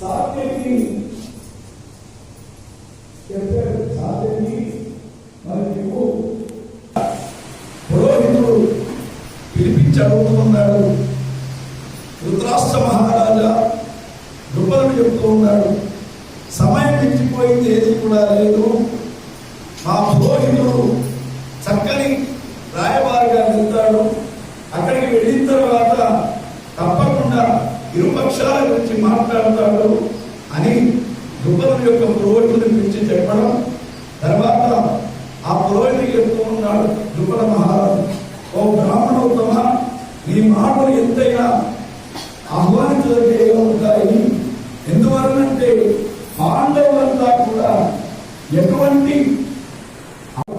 సాధ్యకి రుద్రాష్ట్ర మహారాజా దుబ్బలు చెప్తూ ఉన్నాడు. సమయం మించిపోయింది ఏది కూడా లేదు. మా పురోహితుడు చక్కని ఇరుపక్షాల గురించి మాట్లాడతాడు అని దుబ్బలం యొక్క పురోహితుని గురించి చెప్పడం తర్వాత ఆ పురోహితుడు చెప్తూ ఉన్నాడు దుబ్బల మహారాజు ఓ బ్రాహ్మణోత్తమ నీ మాటలు ఎంతైనా ఆహ్వానించదగ్గేగా ఉంటాయి. ఎందువలనంటే పాండవులంతా కూడా ఎటువంటి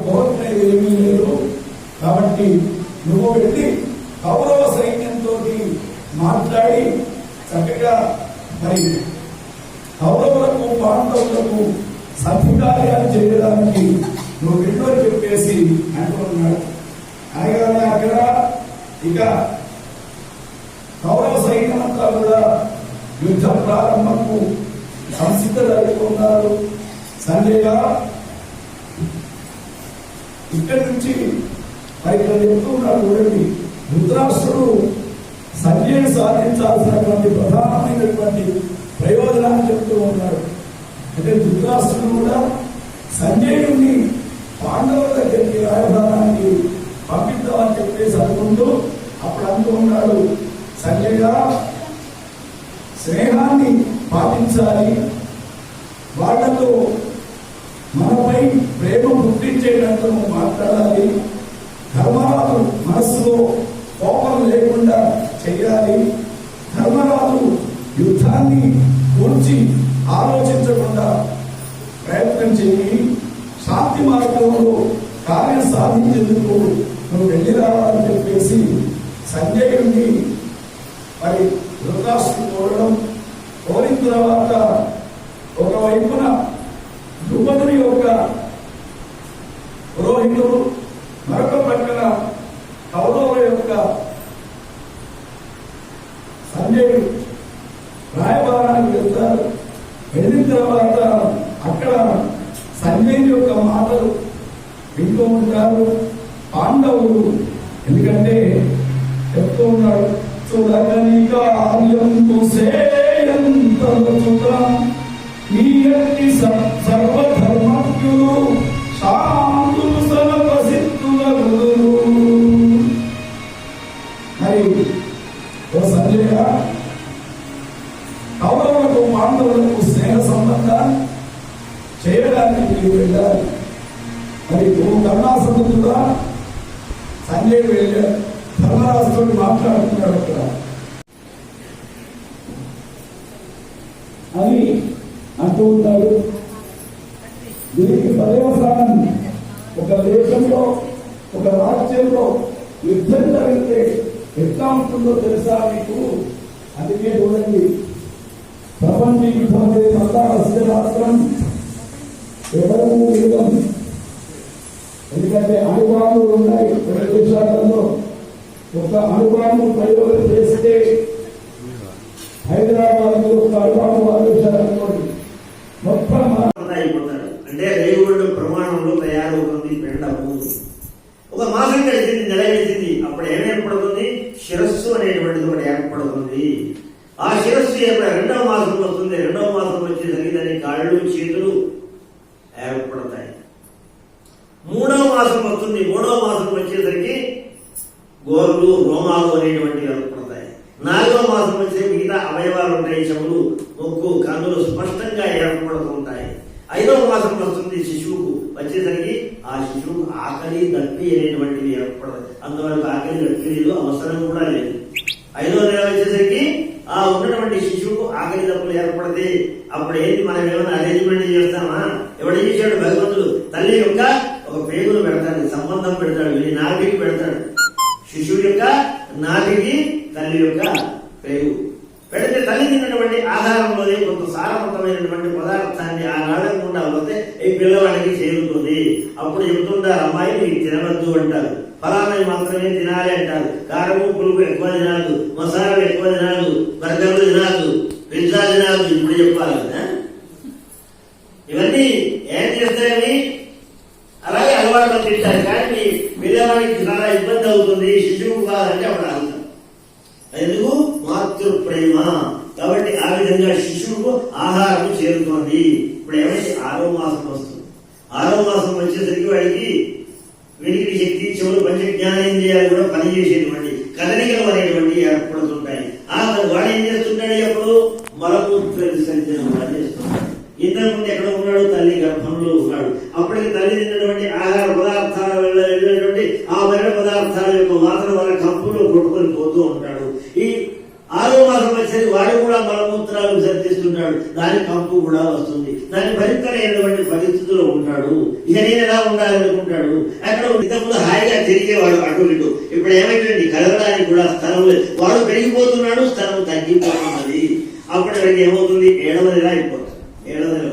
కోరిక ఏమీ లేదు. కాబట్టి నువ్వు వెళ్ళి కౌరవ సైన్యంతో మాట్లాడి మరి కౌరవులకు పాండవులకు సత్కార్యాలు చేయడానికి నువ్వు వెళ్ళో చెప్పేసి అంటున్నాడు అనగానే అక్కడ ఇక కౌరవ సైన్యమంతా కూడా యుద్ధ ప్రారంభంకు సంసిద్ధులైపోతున్నారు సంజయ ఇక్కడి నుంచి మరి చెప్తూ ఉన్నాడు చూడండి. రుద్రాక్షుడు సంజయ్ సాధించాల్సినటువంటి ప్రధానమైనటువంటి ప్రయోజనాన్ని చెప్తూ ఉన్నాడు. అంటే ధృతరాష్ట్రుడు కూడా సంజయుడిని పాండవుల దగ్గరికి రాయభారానికి పంపిద్దామని చెప్పేసి అనుకుంటూ అప్పుడు అంటూ ఉన్నాడు సంజయ స్నేహాన్ని పాటించాలి. వాళ్ళతో మనపై ప్రేమ పుట్టించేటట్టు మాట్లాడాలి. ధర్మరాజు మనస్సులో కోపం లేకుండా చేయాలి ధర్మరాజు యుద్ధాన్ని గురించి ఆలోచించకుండా ప్రయత్నం చేయి శాంతి మార్గంలో కార్యం సాధించేందుకు నువ్వు వెళ్ళి రావాలని చెప్పేసి సంజయుడిని మరి ధృతరాష్ట్రుడు కోరడం. కోరిన తర్వాత ఒకవైపున ద్రుపదుని యొక్క పురోహితుడు మరొక ప్రక్కన కౌరవుల యొక్క సంజయుడు రాయబారానికి వెళ్తారు వెళ్ళిన తర్వాత అక్కడ సంజయుని యొక్క మాటలు వింటూ ఉంటారు పాండవులు. ఎందుకంటే చెప్తూ ఉన్నాడు చూడగని కార్యంతో సేయంతలుచుగా యొక్క సర్వధర్మజ్ఞులు శాంతులు సర్వసిద్ధులు మరి ఓ సంజయ కౌరవులకు పాండవులకు స్నేహ సంబంధాన్ని చేయడానికి నీవు వెళ్ళాలి మరి నువ్వు కరుణాసముద్రుడా సంజయ్ వెళ్ళాడు ధర్మరాజుతో మాట్లాడుతున్నాడు అక్కడ. అని అంటూ ఉంటాడు. దీనికి పర్యవసానం ఒక దేశంలో ఒక రాజ్యంలో యుద్ధం జరిగితే ఎట్లా ఉంటుందో తెలుసా మీకు అందుకే చూడండి. ప్రపంచ యుద్ధమే మతాస్య రాష్ట్రం ఎవరూ వేదం ఎందుకంటే అణుబాంబులు ఉన్నాయి కొన్ని దేశాలలో. ఒక అనుభవం ప్రయోగం చేస్తే హైదరాబాద్ ఒక అనుభవం ఆలోచించాలనుకోండి మొత్తం అయిపోతాడు అంటే రేగుడు ప్రమాణంలో తయారవుతుంది పెండము ఒక మాసం కలిసింది నెల గడిచింది అప్పుడు ఏం ఏర్పడుతుంది? శిరస్సు అనేటువంటిది ఒకటి ఏర్పడుతుంది. ఆ శిరస్సు ఏర్పడ రెండవ మాసం వస్తుంది. రెండవ మాసం వచ్చేసరికి దాని కాళ్ళు చేతులు ఏర్పడతాయి మూడవ మాసం వస్తుంది మూడవ మాసం వచ్చేసరికి గోర్లు రోమాలు అనేటువంటివి ఏర్పడతాయి నాలుగవ మాసం వచ్చే మిగతా అవయవాలు ఉంటాయి చెవులు ముక్కు కన్నులు స్పష్టంగా ఏర్పడుతుంటాయి ఐదవ మాసం వస్తుంది శిశువుకు. వచ్చేసరికి ఆ శిశువు ఆకలి దప్పి అనేటువంటివి ఏర్పడదు అందువల్ల ఆకలి దప్పిలు అవసరం కూడా లేదు. ఐదవ నెల వచ్చేసరికి ఆ ఉన్నటువంటి శిశువుకు ఆకలి దప్పులు ఏర్పడితే అప్పుడు ఏంటి? మనం ఏమైనా అరేంజ్మెంట్ చేస్తాం పెడితే ఆధారంలోనే కొంత సారవంతమైనటువంటి పదార్థాన్ని ఆ నాళం గుండా ఈ పిల్లవాడికి చేరుతుంది. అప్పుడు చెబుతుంటారు అమ్మాయిని తినవద్దు అంటారు. ఫలానావి మాత్రమే తినాలి అంటారు. కారము పులుపు ఎక్కువ తినాలి మసాలాలు ఎక్కువ తినాలి బర్గర్లు తినాలి పిజ్జా తినాలి ఇప్పుడు చెప్పాలి ఇవన్నీ ఏం చేస్తాయని అలాగే అలవాటు తింటారు. కానీ పిల్లవాడికి చాలా ఇబ్బంది అవుతుంది. శిశువు కాదంటే అప్పుడు అర్థం ఎందుకు మాతృ ప్రేమ కాబట్టి ఆ విధంగా శిశువుకు ఆహారం చేరుతోంది ఇప్పుడు ఏమైంది ఆరో మాసం వస్తుంది ఆరో మాసం వచ్చేసరికి వాడికి వెలిగిడి శక్తి చెవులు పంచ జ్ఞానేంద్రియాలు కూడా పనిచేసేటువంటి కదలికలు అనేటువంటి ఏర్పడుతుంటాయి. ఆ వాడు ఏం చేస్తుంటాడు ఎప్పుడు? మలమూత్ర విసర్జన కూడా చేస్తుంటాడు. ఇంతకు ఎక్కడ ఉన్నాడు తల్లి గర్భంలో ఉన్నాడు. అప్పటికి తల్లి తిన్నటువంటి ఆహార పదార్థాల వల్ల వెళ్ళినటువంటి ఆ మరణ పదార్థాల యొక్క వాసన వల్ల కంపులో కొట్టుకొని పోతూ ఉంటాడు ఈ ఆరో మాసం వచ్చేది వాడు కూడా మలమూత్రాలు విసర్జిస్తుంటాడు దాని కంపు కూడా వస్తుంది దాన్ని భరించలేనటువంటి పరిస్థితిలో ఉంటాడు ఇక నేను ఎలా ఉండాలి అనుకుంటాడు అక్కడ ఇంతకుముందు హాయిగా తిరిగేవాడు అటు ఇటు కలగడానికి కూడా స్థలం లేదు. వాడు పెరిగిపోతున్నాడు స్థలం తగ్గిపోతున్నది. అప్పుడు వాడికి ఏమవుతుంది? ఏడవ నెల అయిపోతుంది. ఏడవ నెల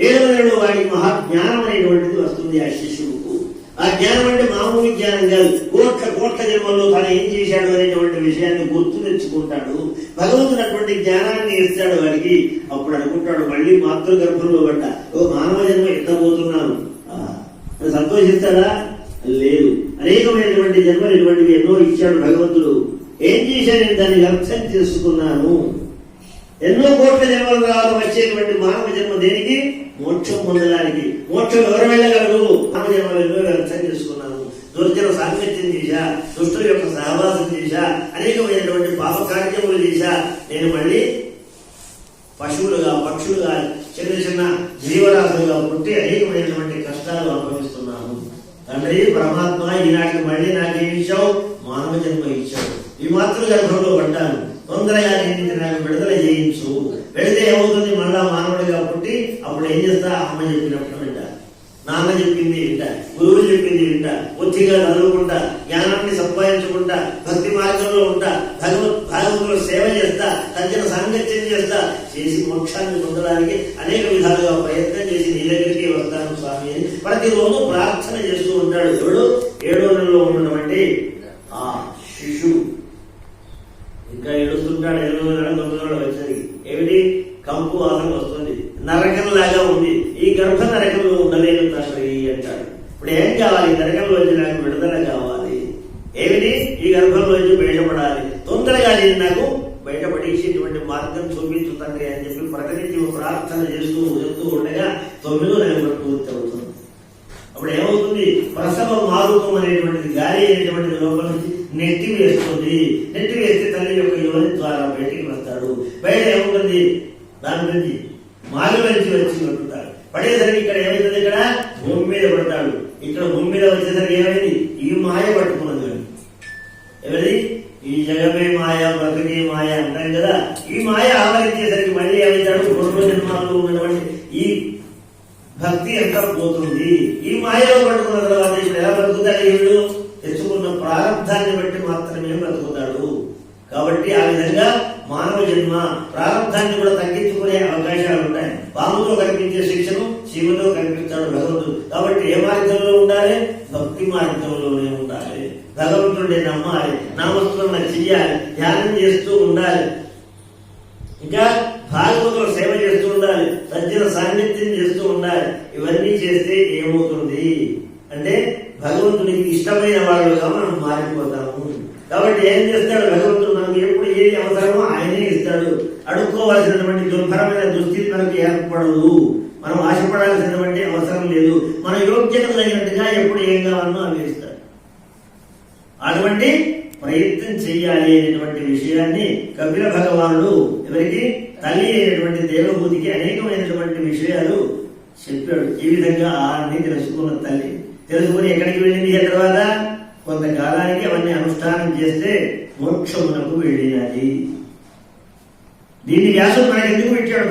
ఏడవ నెలలో వాడికి మహాజ్ఞానం అనేటువంటిది వస్తుంది ఆ శిష్యుడుకు ఆ జ్ఞానం అంటే మామూలు జ్ఞానం కాదు. కోట్ల కోట్ల జన్మల్లో తను ఏం చేశాడు అనేటువంటి విషయాన్ని గుర్తు తెచ్చుకుంటాడు. భగవంతుడు అటువంటి జ్ఞానాన్ని ఇస్తాడు వాడికి. అప్పుడు అనుకుంటాడు మళ్ళీ మాతృగర్భంలో పడ్డ. ఓ మానవ జన్మ ఎత్తబోతున్నాను. సంతోషిస్తాడా? లేదు. అనేకమైనటువంటి జన్మలు ఇటువంటివి ఎన్నో ఇచ్చాడు భగవంతుడు. ఏం చేశాడని దాన్ని లక్ష్యం చేసుకున్నాను. ఎన్నో కోట్ల జన్మల తర్వాత వచ్చేటువంటి మానవ జన్మ దేనికి? మోక్షం పొందడానికి. మోక్షం ఎవరు వెళ్ళగలరు? మానవ జన్మ లక్ష్యం చేసుకున్నాను. దుర్జన సాంగత్యం చేశా దుష్టుల యొక్క సహవాసం చేశా అనేకమైనటువంటి పాప కార్యములు చేశా. నేను మళ్ళీ పశువులుగా పక్షులుగా చిన్న చిన్న జీవరాశులుగా పుట్టి అనేకమైనటువంటి కష్టాలు తండ్రి పరమాత్మ ఈనాటికి మళ్ళీ నాకేమి ఇచ్చావు మానవ జన్మ ఇచ్చావు. ఈ మాతృ గర్భంలో పడ్డాను. తొందరగా నేను నాకు విడుదల చేయించు. వెళితే ఏమవుతుంది? మళ్ళా మానవుడిగా పుట్టి అప్పుడు ఏం చేస్తా? అమ్మ చెప్పినప్పుడు వింటా. నాన్న చెప్పింది వింటా. గురువు చెప్పింది వింటా. ఒత్తిగా చదువుకుంటా. జ్ఞానాన్ని సంపాదించుకుంటా. భక్తి మార్గంలో ఉంటా. భగవత్ భాగవతుల సేవ చేస్తా తగ్గిన సాంగత్యం చేస్తా చేసి మోక్షాన్ని పొందడానికి అనేక విధాలుగా ప్రయత్నం చేసి నీ దగ్గరికి వస్తాను స్వామి అని ప్రతిరోజు ప్రార్థన చేస్తూ ఉంటాడు. చూడు ఏడో నెలలో ఉన్నటువంటి ఆ శిశు ఇంకా ఏడుస్తుంటాడు ఎనిమిది నెలల తొమ్మిది నెలలు వచ్చేసరికి ఏమిటి? కంపు వాసన వస్తుంది. నరకంలాగా ఉంది. ఈ గర్భ నరకంలో ఉండలేదు తండ్రి అంటాడు. ఇప్పుడు ఏం కావాలి? నరకంలో వచ్చి నాకు విడుదల కావాలి ఏమిటి ఈ గర్భంలో వచ్చి బయటపడాలి తొందరగా నేను నాకు బయటపడేసేటువంటి మార్గం చూపించు తండ్రి అని చెప్పి ప్రకటించి ప్రార్థన చేస్తూ చెప్తూ ఉండగా తొమ్మిదో నెంబర్ పూర్తి అవుతుంది అప్పుడు ఏమవుతుంది? ప్రసవ మారుతం అనేటువంటిది గాలి అనేటువంటిది లోపల నుంచి నెట్టి వేస్తుంది. నెట్టి వేస్తే తల్లి యొక్క యోని ద్వారా బయటికి వస్తాడు. బయట ఏముంటుంది? దాని నుంచి మాలు నుంచి వచ్చి పడుతాడు పడేసరికి ఇక్కడ ఏమవుతుంది ఇక్కడ? భూమి మీద పడతాడు. ఇక్కడ భూమి మీద వచ్చేసరికి ఏమైంది? ఈ మాయ పట్టుకున్నది. ఎవరి ఈ జగమే మాయ ప్రకృతి మాయ అంటాం కదా. ఈ మాయ ఆవరించేసరికి మళ్ళీ ఏమవుతాడు పూర్వ జన్మాల్లో ఉన్నటువంటి ఈ భక్తి ఎంత పోతుంది. ఈ మాయలో పట్టుకున్న తర్వాత ఇప్పుడు ఎలా బ్రతుకుతాడు వీడు తెచ్చుకున్న ప్రారంధాన్ని బట్టి మాత్రమే బ్రతుకుతాడు. కాబట్టి ఆ విధంగా మానవ జన్మ ప్రారంధాన్ని కూడా తగ్గించుకునే అవకాశాలు ఉంటాయి పాముతో కనిపించే శిక్షను శివుతో కనిపించాడు భగవంతుడు. కాబట్టి ఏ మార్గంలో ఉండాలి? భక్తి మార్గంలోనే ఉండాలి. భగవంతుడే నమ్మాలి. నామస్మరణ చెయ్యాలి. ధ్యానం చేస్తూ ఉండాలి. ఇంకా భాగవతుల సేవ చేస్తూ ఉండాలి. సజ్జన సాన్నిధ్యం చేస్తూ ఉండాలి. ఇవన్నీ చేస్తే ఏమవుతుంది? అంటే భగవంతునికి ఇష్టమైన వాళ్ళుగా మనం మారిపోతాము. కాబట్టి ఏం చేస్తాడు భగవంతుడు? మనకు ఎప్పుడు ఏది అవసరమో ఆయనే ఇస్తాడు. అడుక్కోవాల్సినటువంటి దుర్భరమైన దుస్థితి మనకు ఏర్పడదు. మనం ఆశపడాల్సినటువంటి అవసరం లేదు. మన యోగ్యత తగినట్టుగా ఎప్పుడు ఏం కావాలనో అవి ఇస్తారు అటువంటి ప్రయత్నం చేయాలి అనేటువంటి విషయాన్ని కపిల భగవానుడు ఎవరికి? తల్లి అయినటువంటి దేవభూతికి అనేకమైనటువంటి విషయాలు చెప్పాడు. ఈ విధంగా అన్ని తెలుసుకున్న తల్లి. తెలుసుకుని ఎక్కడికి వెళ్ళింది? తర్వాత కొంతకాలానికి అవన్నీ అనుష్ఠానం చేస్తే మోక్షమునకు వెళ్ళినది. దీన్ని వ్యాసం మనకి ఎందుకు పెట్టాడు?